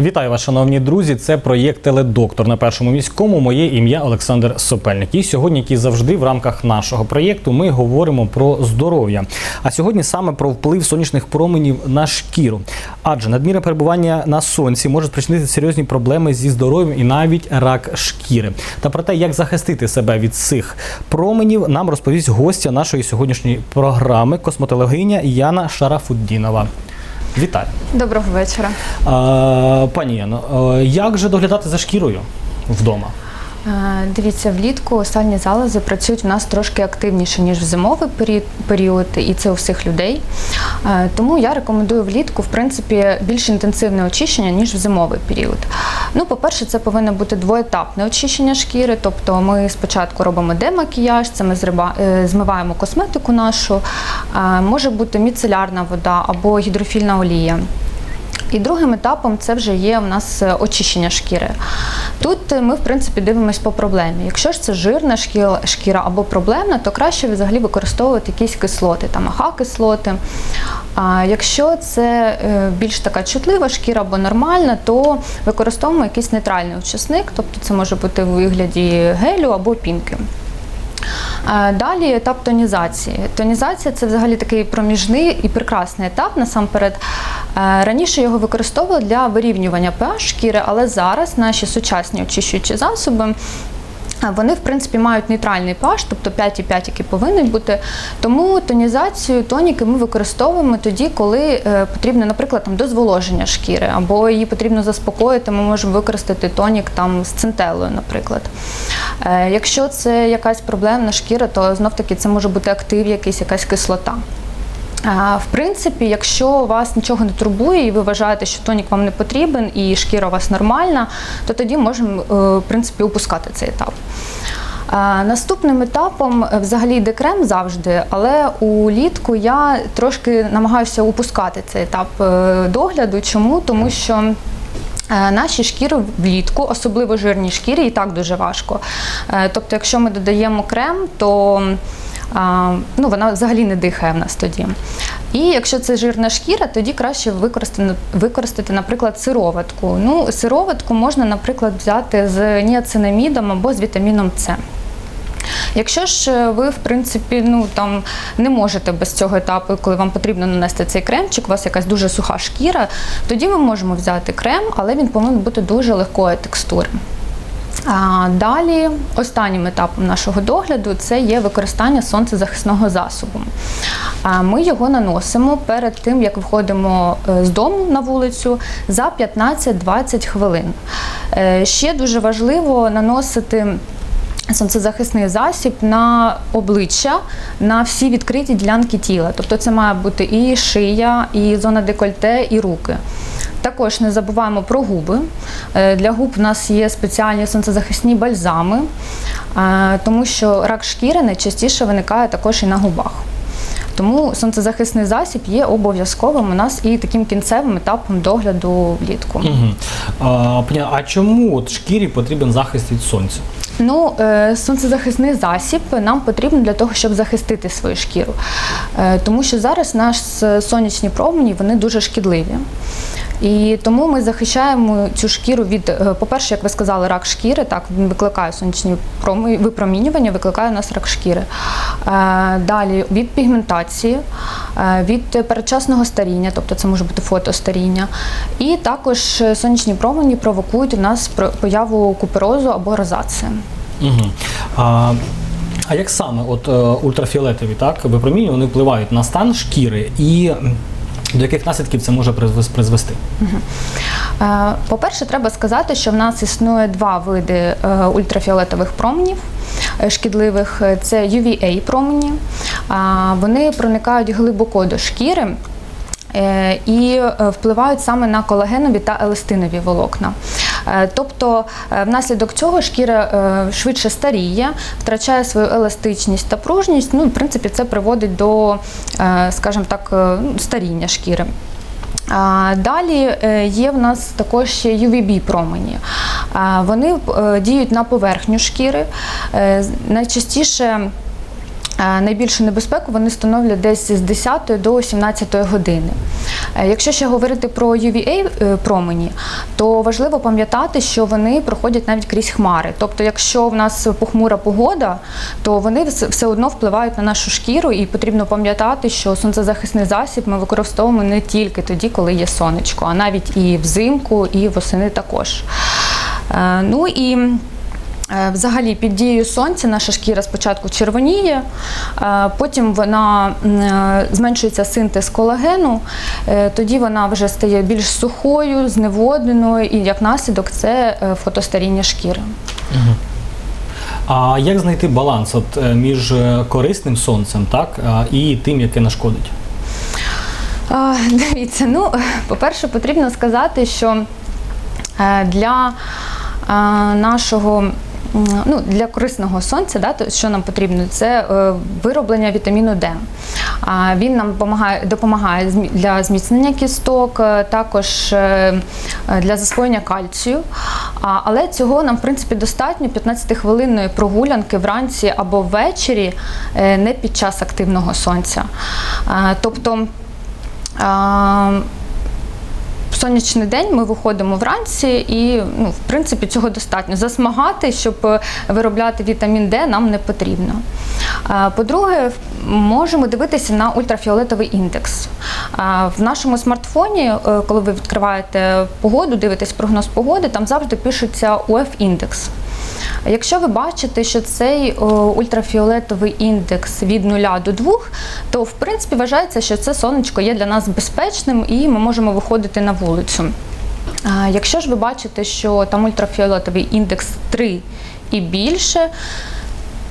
Вітаю вас, шановні друзі. Це проєкт Теледоктор на першому міському. Моє ім'я Олександр Сопельник. І сьогодні, як і завжди, в рамках нашого проєкту, ми говоримо про здоров'я. А сьогодні саме про вплив сонячних променів на шкіру. Адже надмірне перебування на сонці може спричинити серйозні проблеми зі здоров'ям і навіть рак шкіри. Та про те, як захистити себе від цих променів, нам розповість гостя нашої сьогоднішньої програми, косметологиня Яна Шарафуддінова. Вітаю. Доброго вечора. Пані Яно, як же доглядати за шкірою вдома? Е, Дивіться, влітку сальні залози працюють в нас трошки активніше, ніж в зимовий період, і це у всіх людей. Е, Тому я рекомендую влітку, в принципі, більш інтенсивне очищення, ніж в зимовий період. Ну, по-перше, це повинно бути двоетапне очищення шкіри, тобто ми спочатку робимо демакіяж, це ми е, змиваємо косметику нашу, може бути міцелярна вода або гідрофільна олія. І другим етапом це вже є у нас е, очищення шкіри. Тут е, ми, в принципі, дивимось по проблемі. Якщо ж це жирна шкіра, або проблемна, то краще взагалі використовувати якісь кислоти, там АХ-кислоти. А якщо це е, більш така чутлива шкіра або нормальна, то використовуємо якийсь нейтральний очисник, тобто це може бути в вигляді гелю або пінки. Далі етап тонізації. Тонізація це взагалі такий проміжний і прекрасний етап насамперед. Е, Раніше його використовували для вирівнювання pH шкіри, але зараз наші сучасні очищуючі засоби. е, Вони, в принципі, мають нейтральний pH, тобто 5,5, який повинен бути. Тому тонізацію, тоніки ми використовуємо тоді, коли е, потрібно, наприклад, там, дозволоження шкіри, або її потрібно заспокоїти, ми можемо використати тонік там, з центелою, наприклад. Якщо це якась проблемна шкіра, то знов-таки це може бути актив, якийсь, якась кислота. В принципі, якщо вас нічого не турбує і ви вважаєте, що тонік вам не потрібен і шкіра у вас нормальна, то тоді можемо е, в принципі опускати цей етап. Наступним етапом е, взагалі йде крем завжди, але улітку я трошки намагаюся опускати цей етап е, догляду. Чому? Тому що Наші шкіри влітку, особливо жирній шкірі, і так дуже важко. Тобто, якщо ми додаємо крем, то ну, вона взагалі не дихає в нас тоді. І якщо це жирна шкіра, тоді краще використати, використати наприклад, сироватку. Ну, сироватку можна, наприклад, взяти з ніацинамідом або з вітаміном С. Якщо ж е, ви, в принципі, ну там не можете без цього етапу, коли вам потрібно нанести цей кремчик, у вас якась дуже суха шкіра, тоді ми можемо взяти крем, але він повинен бути дуже легкої текстури. Далі, останнім етапом нашого догляду це є використання сонцезахисного засобу. Ми його наносимо перед тим, як виходимо е, з дому на вулицю за 15-20 хвилин. Е, Ще дуже важливо наносити. Сонцезахисний засіб на обличчя на всі відкриті ділянки тіла. Тобто це має бути і шия, і зона декольте, і руки. Також не забуваємо про губи. Е, Для губ у нас є спеціальні сонцезахисні бальзами, е, тому що рак шкіри найчастіше виникає також і на губах. Тому сонцезахисний засіб є обов'язковим у нас і таким кінцевим етапом догляду влітку. Угу. А, а чому от шкірі потрібен захист від сонця? Ну, е, сонцезахисний засіб нам потрібен для того, щоб захистити свою шкіру. Е, Тому що зараз наші сонячні промені вони дуже шкідливі. І тому ми захищаємо цю шкіру від, е, по-перше, як ви сказали, рак шкіри. Так, викликає сонячні випромінювання, викликає у нас рак шкіри. Е, Далі від пігментації, е, від передчасного старіння, тобто це може бути фотостаріння. І також сонячні промені провокують у нас появу куперозу або розації. Угу. А, а як саме от ультрафіолетові так, випромінювання впливають на стан шкіри і до яких наслідків це може призвес- призвести? Е, По-перше, треба сказати, що в нас існує два види е, ультрафіолетових променів е, шкідливих. Це UVA промені. Вони проникають глибоко до шкіри. І впливають саме на колагенові та еластинові волокна. Е, Тобто, е, внаслідок цього шкіра е, швидше старіє, втрачає свою еластичність та пружність. Ну, в принципі, це приводить до, скажімо так, ну, старіння шкіри. Далі є в нас також UVB промені. Вони діють на поверхню шкіри. Найчастіше Найбільшу небезпеку вони становлять десь з 10 до 17 години. Е, Якщо ще говорити про UVA е, промені, то важливо пам'ятати, що вони проходять навіть крізь хмари. Тобто, якщо в нас похмура погода, то вони все одно впливають на нашу шкіру, і потрібно пам'ятати, що сонцезахисний засіб ми використовуємо не тільки тоді, коли є сонечко, а навіть і взимку, і восени також. Е, Ну і Е, Взагалі, під дією сонця наша шкіра спочатку червоніє, е, потім вона е, зменшується синтез колагену, е, тоді вона вже стає більш сухою, зневодненою, і як наслідок це е, фотостаріння шкіри. А як знайти баланс от, е, між е, корисним сонцем так, і тим, яке нашкодить? А, Дивіться, ну, по-перше, потрібно сказати, що е, для е, нашого. Ну, для корисного сонця, да, то що нам потрібно, це е, вироблення вітаміну Д. Він нам допомагає, допомагає для зміцнення кісток, е, також е, для засвоєння кальцію. Але цього нам, в принципі, достатньо 15-хвилинної прогулянки вранці або ввечері, не під час активного сонця. Тобто сонячний день ми виходимо вранці, і ну, в принципі цього достатньо. Засмагати, щоб е, виробляти вітамін Д, нам не потрібно. По-друге, можемо дивитися на ультрафіолетовий індекс. В нашому смартфоні, е, коли ви відкриваєте погоду, дивитесь прогноз погоди, там завжди пишеться УФ-індекс. Якщо ви бачите, що цей ультрафіолетовий індекс від 0 до 2, то в принципі вважається, що це сонечко є для нас безпечним і ми можемо виходити на вулицю. Якщо ж ви бачите, що там ультрафіолетовий індекс 3 і більше,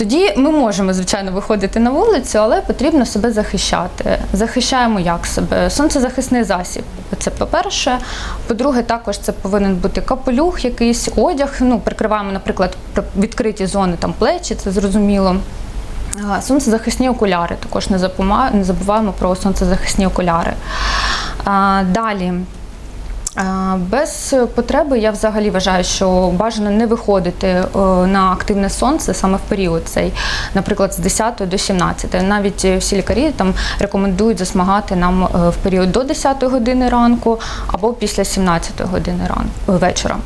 тоді ми можемо, звичайно, виходити на вулицю, але потрібно себе захищати. Захищаємо як себе? Сонцезахисний засіб. Це по-перше. По-друге, також це повинен бути капелюх, якийсь одяг. Ну, прикриваємо, наприклад, при- відкриті зони там плечі, це зрозуміло. Сонцезахисні окуляри. Також не забуваємо про сонцезахисні окуляри. Далі. Без потреби я взагалі вважаю, що бажано не виходити е, на активне сонце саме в період цей, наприклад, з 10 до 17. Навіть е, всі лікарі там рекомендують засмагати нам е, в період до 10 години ранку або після 17 години ранку вечора.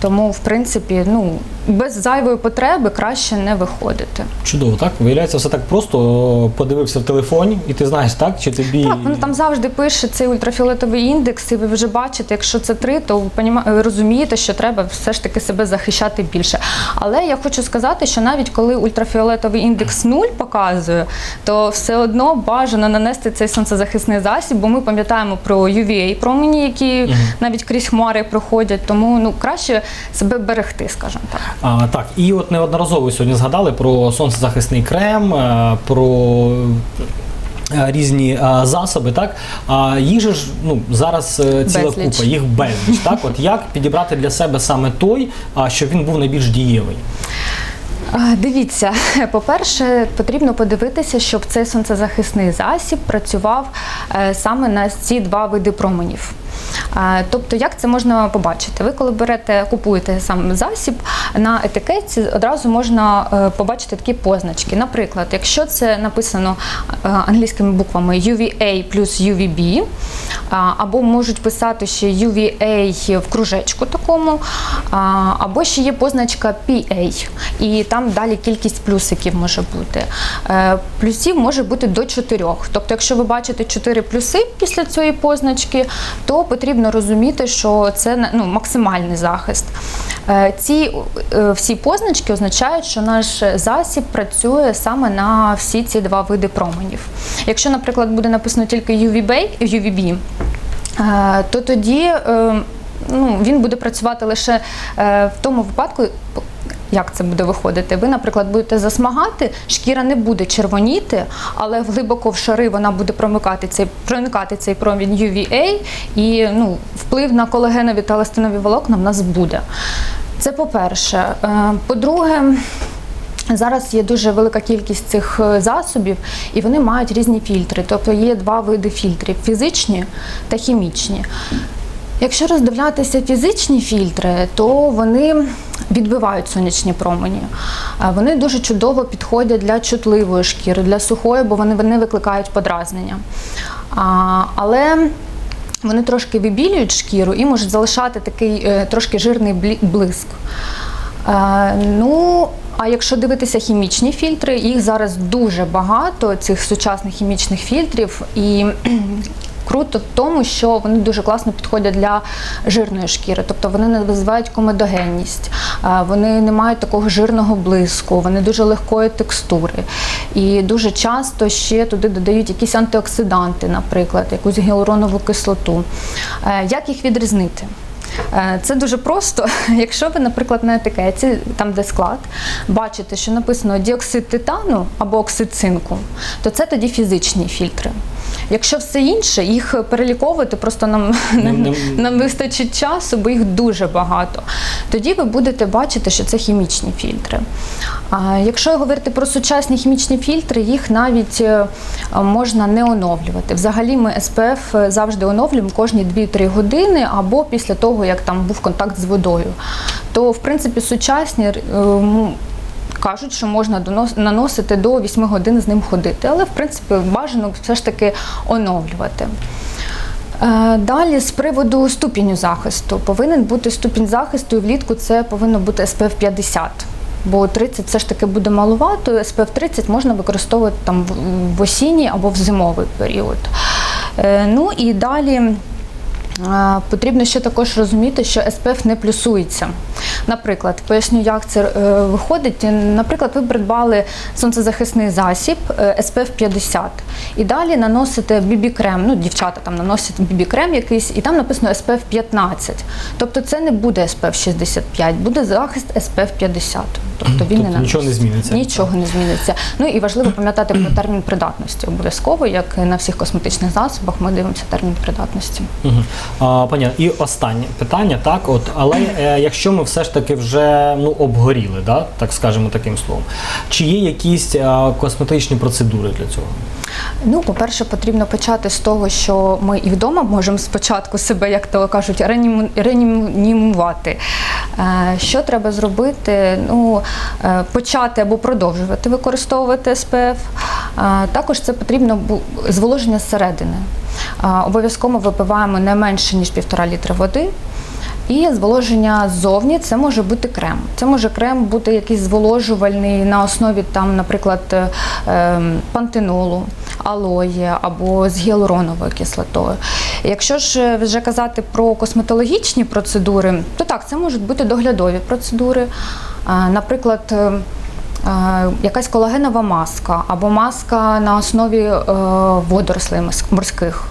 Тому, в принципі, ну без зайвої потреби краще не виходити. Чудово, так? Виявляється, все так просто подивився в телефоні, і ти знаєш, так? Чи тобі. Так, воно там завжди пише цей ультрафіолетовий індекс, і ви вже бачите, якщо це 3, то ви розумієте, що треба все ж таки себе захищати більше. Але я хочу сказати, що навіть коли ультрафіолетовий індекс 0 показує, то все одно бажано нанести цей сонцезахисний засіб, бо ми пам'ятаємо про UVA промені, які навіть крізь хмари проходять, тому ну краще себе берегти, скажімо так. А, так, і от неодноразово сьогодні згадали про сонцезахисний крем, е, про різні е, засоби, так? А їх же ж ну, зараз е, ціла Безліч. купа, їх безліч. Так? От як підібрати для себе саме той, а, щоб він був найбільш дієвий? Дивіться, по-перше, потрібно подивитися, щоб цей сонцезахисний засіб працював е, саме на ці два види променів. Тобто, як це можна побачити? Ви коли берете, купуєте сам засіб, на етикетці одразу можна е, побачити такі позначки. Наприклад, якщо це написано е, англійськими буквами UVA плюс UVB, або можуть писати ще UVA в кружечку такому, або ще є позначка PA, і там далі кількість плюсиків може бути. Е, Плюсів може бути до 4. Тобто, якщо ви бачите 4 плюси після цієї позначки, то потрібно розуміти, що це ну, максимальний захист. Е, Ці е, всі позначки означають, що наш засіб працює саме на всі ці два види променів. Якщо, наприклад, буде написано тільки UVB, е, то тоді ну, він буде працювати лише в тому випадку. Як це буде виходити? Ви, наприклад, будете засмагати, шкіра не буде червоніти, але глибоко в шари вона буде промикати цей проникати цей промінь UVA, і ну, вплив на колагенові та еластинові волокна в нас буде. Це по-перше. Е, По-друге, Зараз є дуже велика кількість цих е, засобів, і вони мають різні фільтри. Тобто є два види фільтрів: фізичні та хімічні. Якщо роздивлятися фізичні фільтри, то вони відбивають сонячні промені. Е, Вони дуже чудово підходять для чутливої шкіри, для сухої, бо вони не викликають подразнення. Але вони трошки вибілюють шкіру і можуть залишати такий е, трошки жирний блиск. Е, Ну, а якщо дивитися хімічні фільтри, їх зараз дуже багато, цих сучасних хімічних фільтрів. І круто в тому, що вони дуже класно підходять для жирної шкіри, тобто вони не визивають комедогенність, вони не мають такого жирного блиску, вони дуже легкої текстури. І дуже часто ще туди додають якісь антиоксиданти, наприклад, якусь гіалуронову кислоту. Е, Як їх відрізнити? Е, Це дуже просто. Якщо ви, наприклад, на етикеті, там де склад, бачите, що написано діоксид титану або оксид цинку, то це тоді фізичні фільтри. Якщо все інше, їх переліковувати просто нам, нам, нам вистачить часу, бо їх дуже багато. Тоді ви будете бачити, що це хімічні фільтри. А якщо говорити про сучасні хімічні фільтри, їх навіть е, можна не оновлювати. Взагалі ми СПФ завжди оновлюємо кожні 2-3 години або після того, як там був контакт з водою. То, в принципі, сучасні е, кажуть, що можна наносити до 8 годин з ним ходити, але в принципі бажано все ж таки оновлювати. Е, Далі з приводу ступеню захисту. Повинен бути ступінь захисту і влітку це повинно бути SPF 50. Бо 30 все ж таки буде маловато, SPF 30 можна використовувати там в- осінній або в зимовий період. Е, Ну і далі Потрібно ще також розуміти, що СПФ не плюсується. Наприклад, поясню, як це е, виходить. Наприклад, ви придбали сонцезахисний засіб е, SPF 50 і далі наносите BB-крем. Ну, дівчата там наносять BB-крем якийсь, і там написано SPF 15. Тобто це не буде SPF 65, буде захист SPF 50. Тобто він Тобто не нічого не зміниться. Нічого не зміниться. Ну і важливо пам'ятати про термін придатності обов'язково, як на всіх косметичних засобах, ми дивимося термін придатності. Угу. А, понятно. І останнє питання, так, от, але е, якщо ми все ж таки вже ну, обгоріли, да, так скажемо таким словом, чи є якісь е, косметичні процедури для цього? Ну, по-перше, потрібно почати з того, що ми і вдома можемо спочатку себе, як то кажуть, реанімувати. Е, Що треба зробити? Ну, е, почати або продовжувати використовувати СПФ. Е, Також це потрібно зволоження зсередини. Обов'язково випиваємо не менше, ніж півтора літра води. І зволоження ззовні це може бути крем. Це може крем бути якийсь зволожувальний на основі там, наприклад, е, ем, пантенолу, алої або з гіалуроновою кислотою. Якщо ж е, вже казати про косметологічні процедури, то так, це можуть бути доглядові процедури. Е, Наприклад, якась колагенова маска або маска на основі водорослей морських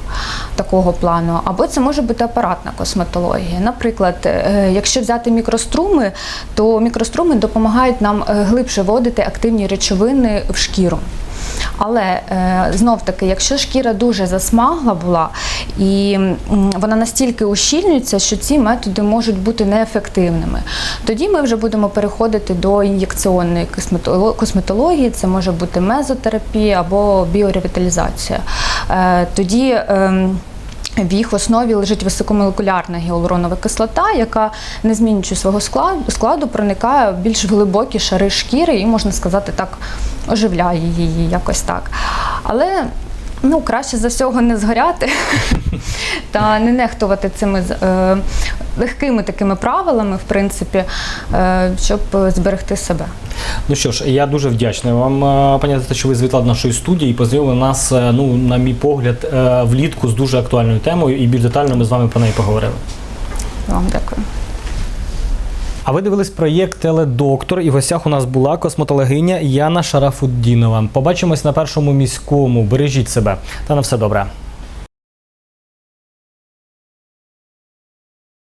такого плану, або це може бути апаратна косметологія. Наприклад, е, якщо взяти мікроструми, то мікроструми допомагають нам е, глибше вводити активні речовини в шкіру. Але е, знов таки, якщо шкіра дуже засмагла була і вона настільки ущільнюється, що ці методи можуть бути неефективними, тоді ми вже будемо переходити до ін'єкціонної косметології. Це може бути мезотерапія або біоревіталізація. Е, тоді ем, в їх основі лежить високомолекулярна гіалуронова кислота, яка, не змінюючи свого складу, проникає в більш глибокі шари шкіри і, можна сказати так, оживляє її якось так. Але ну, краще за всього не згоряти та не нехтувати цими е, легкими такими правилами, в принципі, е, щоб зберегти себе. Ну що ж, я дуже вдячний вам, е, пані Тета, що ви звітали до нашої студії і познайомили нас, е, ну, на мій погляд, е, влітку з дуже актуальною темою, і більш детально ми з вами про неї поговорили. Вам дякую. А ви дивились проєкт Теледоктор, і в гостях у нас була косметологиня Яна Шарафуддінова. Побачимось на першому міському. Бережіть себе та на все добре.